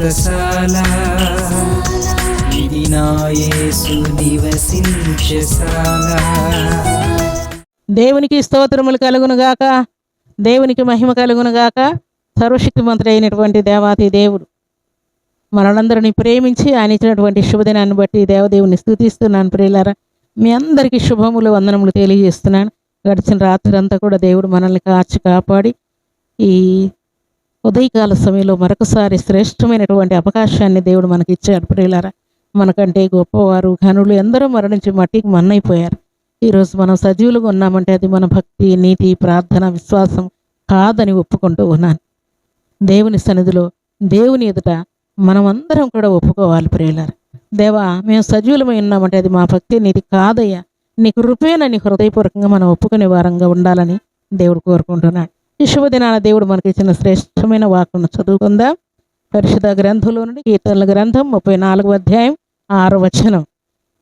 వ్రతశాల ఇది నాయసు నివసించశాల దేవునికి స్తోత్రములు కలుగునుగాక. దేవునికి మహిమ కలుగునుగాక. సర్వశక్తిమంతుడు అయినటువంటి దేవాతి దేవుడు. మనలందరినీ ప్రేమించి ఆయన ఇచ్చినటువంటి శుభదినాన్ని బట్టి దేవదేవుని స్థుతిస్తున్నాను ప్రియులారా. మీ అందరికీ శుభములు వందనములు తెలియజేస్తున్నాను. గడిచిన రాత్రి అంతా కూడా దేవుడు మనల్ని కాచి కాపాడి ఈ ఉదయకాల సమయంలో మరొకసారి శ్రేష్టమైనటువంటి అవకాశాన్ని దేవుడు మనకి ఇచ్చాడు ప్రియులారా మనకంటే గొప్పవారు ఘనులు ఎందరో మరణించి మట్టికి మన్నైపోయారు. ఈరోజు మనం సజీవులుగా ఉన్నామంటే అది మన భక్తి నీతి ప్రార్థన విశ్వాసం కాదని ఒప్పుకుంటూ ఉన్నాను. దేవుని సన్నిధిలో దేవుని ఎదుట మనం అందరం కూడా ఒప్పుకోవాలి ప్రియులారు. దేవా మేము సజీవులమై ఉన్నామంటే అది మా భక్తి నీతి కాదయ్యా. నీకు రూపేనని హృదయపూర్వకంగా మనం ఒప్పుకునే వారంగా ఉండాలని దేవుడు కోరుకుంటున్నాడు. ఈ శుభదినాన దేవుడు మనకి ఇచ్చిన శ్రేష్టమైన వాకును చదువుకుందాం. పరిశుద్ధ గ్రంథంలో నుండి కీర్తనల గ్రంథం ముప్పై నాలుగు అధ్యాయం ఆరు వచనం.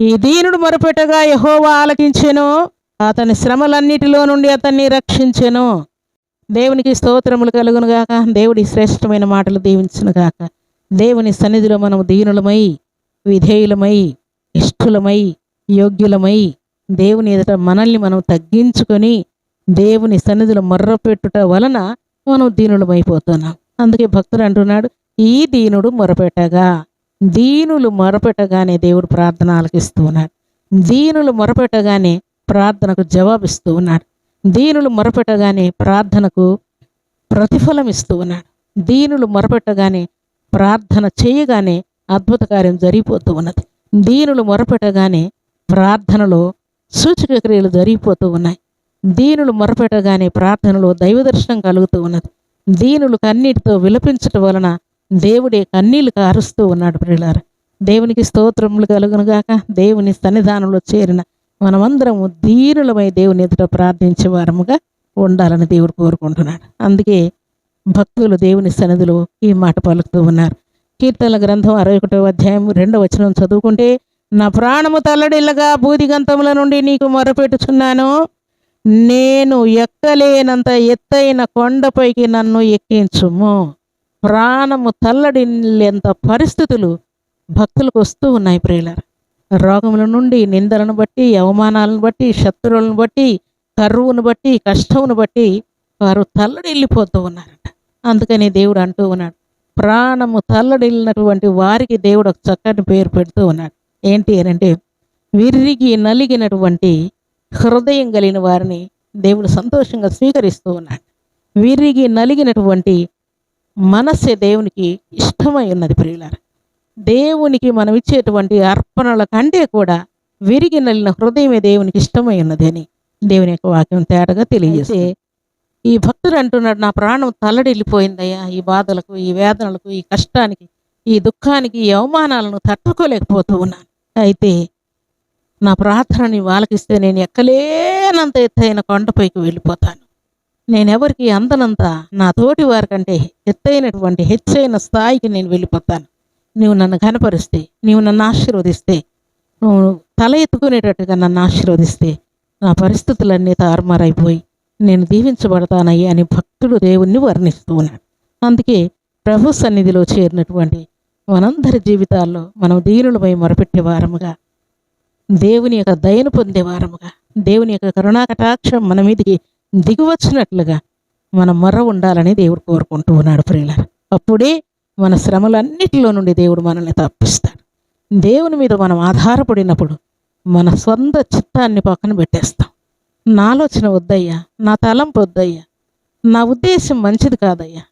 ఈ దీనుడు మొరపెట్టగా యహోవా ఆలకించెను అతని శ్రమలన్నిటిలో నుండి అతన్ని రక్షించెను. దేవునికి స్తోత్రములు కలుగును గాక. దేవుడి శ్రేష్టమైన మాటలు దీవించును గాక. దేవుని సన్నిధిలో మనం దీనులమై విధేయులమై ఇష్టులమై యోగ్యులమై దేవుని ఎదుట మనల్ని మనం తగ్గించుకొని దేవుని సన్నిధిలో మొర్రపెట్టుట వలన మనం దీనులమైపోతున్నాం. అందుకే భక్తుడు అంటున్నాడు ఈ దీనుడు మొరపెట్టగా దీనులు మొరపెట్టగానే దేవుడు ప్రార్థన ఆలకిస్తూ ఉన్నాడు దీనులు మొరపెట్టగానే ప్రార్థనకు జవాబిస్తూ ఉన్నాడు దీనులు మొరపెట్టగానే ప్రార్థనకు ప్రతిఫలం ఇస్తూ ఉన్నాడు దీనులు మొరపెట్టగానే ప్రార్థన చేయగానే అద్భుత కార్యం జరిగిపోతూ ఉన్నది. దీనులు మొరపెట్టగానే ప్రార్థనలో సూచక క్రియలు జరిగిపోతూ ఉన్నాయి. దీనులు మొరపెట్టగానే ప్రార్థనలో దైవ దర్శనం కలుగుతూ ఉన్నది. దీనులు కన్నీటితో విలపించటం వలన దేవుడే కన్నీళ్ళు కారుస్తూ ఉన్నాడు ప్రియులారు. దేవునికి స్తోత్రములు కలుగునుగాక దేవుని సన్నిధానంలో చేరిన మనమందరము దీనులమై దేవుని ఎదుట ప్రార్థించే వారముగా ఉండాలని దేవుడు కోరుకుంటున్నాడు. అందుకే భక్తులు దేవుని సన్నిధిలో ఈ మాట పలుకుతూ ఉన్నారు. కీర్తనల గ్రంథం అరవై ఒకటో అధ్యాయం రెండవ వచనం చదువుకుంటే నా ప్రాణము తల్లడిల్లగా బూదిగంతముల నుండి నీకు మొరపెట్టుచున్నాను. నేను ఎక్కలేనంత ఎత్తైన కొండపైకి నన్ను ఎక్కించుము. ప్రాణము తల్లడిల్లేంత పరిస్థితులు భక్తులకు వస్తూ ఉన్నాయి ప్రియులారా. రోగముల నుండి నిందలను బట్టి అవమానాలను బట్టి శత్రువులను బట్టి కరువును బట్టి కష్టమును బట్టి వారు తల్లడిల్లిపోతూ ఉన్నారట. అందుకని దేవుడు అంటూ ఉన్నాడు ప్రాణము తల్లడిల్లినటువంటి వారికి దేవుడు ఒక చక్కని పేరు పెడుతూ ఉన్నాడు. ఏంటి అని అంటే విరిగి నలిగినటువంటి హృదయం కలిగిన వారిని దేవుడు సంతోషంగా స్వీకరిస్తూ ఉన్నాడు. విరిగి నలిగినటువంటి మనస్సే దేవునికి ఇష్టమై ఉన్నది ప్రియులారా. దేవునికి మనం ఇచ్చేటువంటి అర్పణల కంటే కూడా విరిగి నలిన హృదయమే దేవునికి ఇష్టమై ఉన్నది అని దేవుని యొక్క వాక్యం తేటగా తెలియజేస్తే ఈ భక్తుడు అంటున్నాడు నా ప్రాణం తల్లడిల్లిపోయిందయ్యా. ఈ బాధలకు ఈ వేదనలకు ఈ కష్టానికి ఈ దుఃఖానికి ఈ అవమానాలను తట్టుకోలేకపోతూ ఉన్నాను. అయితే నా ప్రార్థనని వాళ్ళకిస్తే నేను ఎక్కలేనంత ఎత్తైన కొండపైకి వెళ్ళిపోతాను. నేనెవరికి అందనంత నా తోటి వారికంటే ఎత్తైనటువంటి హెచ్చైన స్థాయికి నేను వెళ్ళిపోతాను. నీవు నన్ను కనపరిస్తే నీవు నన్ను ఆశీర్వదిస్తే నువ్వు తల ఎత్తుకునేటట్టుగా నన్ను ఆశీర్వదిస్తే నా పరిస్థితులన్నీ తారుమారైపోయి నేను దీవించబడతానయ్యి అని భక్తుడు దేవుణ్ణి వర్ణిస్తూ ఉన్నాడు. అందుకే ప్రభు సన్నిధిలో చేరినటువంటి మనందరి జీవితాల్లో మనం దీనులపై మొరపెట్టే వారముగా దేవుని యొక్క దయను పొందేవారముగా దేవుని యొక్క కరుణా కటాక్షం మన మీదకి దిగువచ్చినట్లుగా మన మర్ర ఉండాలని దేవుడు కోరుకుంటూ ఉన్నాడు ప్రియులారు. అప్పుడే మన శ్రమలన్నిటిలో నుండి దేవుడు మనల్ని తప్పిస్తాడు. దేవుని మీద మనం ఆధారపడినప్పుడు మన సొంత చిత్తాన్ని పక్కన పెట్టేస్తాం. నా ఆలోచన వద్దయ్యా నా తలంపు వద్దయ్యా నా ఉద్దేశం మంచిది కాదయ్యా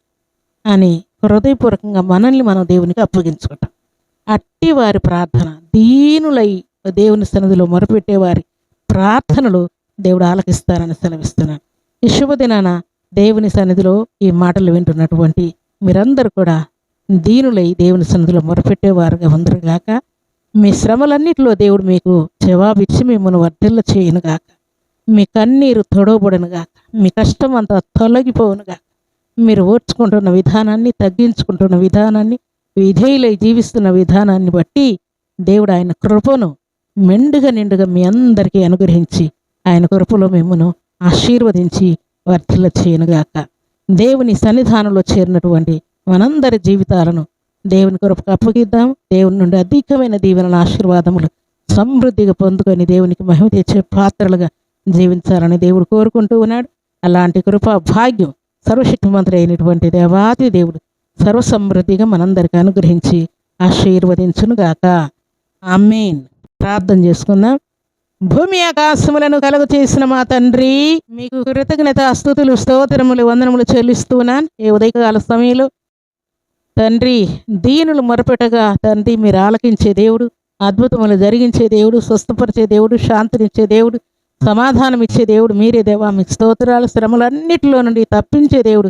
అని హృదయపూర్వకంగా మనల్ని మనం దేవునికి అప్పగించుకుంటాం. అట్టి వారి ప్రార్థన దీనులై దేవుని సన్నిధిలో మొరపెట్టేవారి ప్రార్థనలు దేవుడు ఆలకిస్తారని సెలవిస్తున్నాను. ఈ శుభదినాన దేవుని సన్నిధిలో ఈ మాటలు వింటున్నటువంటి మీరందరూ కూడా దీనులై దేవుని సన్నిధిలో మొరపెట్టేవారుగా ఉందరుగాక మీ శ్రమలన్నిటిలో దేవుడు మీకు జవాబిచ్చి మిమ్మల్ని వర్ధిల్ల చేయనుగాక మీ కన్నీరు తొడవబడనుగాక మీ కష్టం అంతా తొలగిపోవునుగాక మీరు ఓర్చుకుంటున్న విధానాన్ని తగ్గించుకుంటున్న విధానాన్ని విధేయులై జీవిస్తున్న విధానాన్ని బట్టి దేవుడు ఆయన కృపను మెండుగా నిండుగా మీ అందరికీ అనుగ్రహించి ఆయన కృపలో మిమ్మను ఆశీర్వదించి వర్ధిల్ల చేయనుగాక దేవుని సన్నిధానంలో చేరినటువంటి మనందరి జీవితాలను దేవుని కొరకు అప్పగిద్దాం. దేవుని నుండి అధికమైన దీవెనల ఆశీర్వాదములు సమృద్ధిగా పొందుకొని దేవునికి మహిమ తెచ్చే పాత్రలుగా జీవించాలని దేవుడు కోరుకుంటూ ఉన్నాడు. అలాంటి కృప భాగ్యం సర్వశక్తిమంతుడు అయినటువంటి దేవాది దేవుడు సర్వసమృద్ధిగా మనందరికీ అనుగ్రహించి ఆశీర్వదించునుగాక ఆమెన్. ప్రార్థన చేసుకుందాం. భూమి ఆకాశములను కలుగు చేసిన మా తండ్రి మీకు కృతజ్ఞత స్థుతులు స్తోత్రములు వందనములు చెల్లిస్తున్నాను. ఈ ఉదయకాల సమయంలో? తండ్రి దీనులు మొరపెట్టగా తండ్రి మీరు ఆలకించే దేవుడు అద్భుతములు జరిగించే దేవుడు స్వస్థపరిచే దేవుడు శాంతినిచ్చే దేవుడు సమాధానం ఇచ్చే దేవుడు మీరే దేవా. మీకు స్తోత్రాలు శ్రమలన్నిటిలో నుండి తప్పించే దేవుడు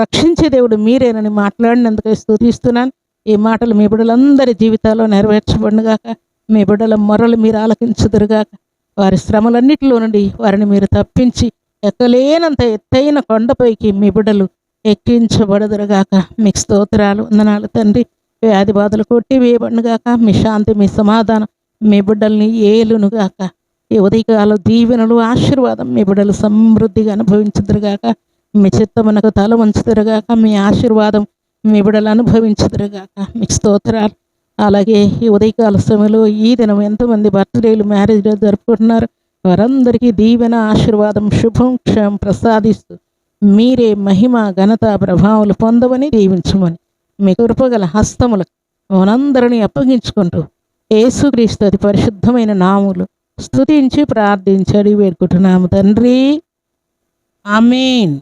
రక్షించే దేవుడు మీరేనని మాట్లాడినందుకు స్థుతిస్తున్నాను. ఈ మాటలు మీ బిడ్డలందరి జీవితాల్లో నెరవేర్చబడినగాక మీ బిడ్డల మొరలు మీరు ఆలకించుదురుగాక. వారి శ్రమలన్నిటిలో నుండి వారిని మీరు తప్పించి ఎక్కలేనంత ఎత్తైన కొండపైకి మీ బిడ్డలు ఎక్కించబడదురుగాక. మీకు స్తోత్రాలు వందనాలు తండ్రి. వ్యాధి బాధలు కొట్టి వేయబడినగాక మీ శాంతి మీ సమాధానం మీ బిడ్డల్ని ఏలునుగాక. ఈ ఉదయకాల దీవెనలు ఆశీర్వాదం మీ బిడ్డలు సమృద్ధిగా అనుభవించుదురుగాక. మీ చిత్తమునకు తల వంచుదురుగాక మీ ఆశీర్వాదం మీ బిడ్డలు అనుభవించుదురుగాక. మీకు స్తోత్రాలు అలాగే ఈ ఉదయకాల సమయంలో ఈ దినం ఎంతోమంది బర్త్డేలు మ్యారేజ్లు జరుపుకుంటున్నారు. వారందరికీ దీవెన ఆశీర్వాదం శుభం క్షయం ప్రసాదిస్తూ మీరే మహిమ ఘనత ప్రభావాలు పొందవని దీవించమని మీ కృపగల హస్తములకు మనందరినీ అప్పగించుకుంటూ ఏసుక్రీస్తు అతి పరిశుద్ధమైన నాములు స్తుతించి ప్రార్థించడి వేడుకుంటున్నాము తండ్రి. ఆమెన్.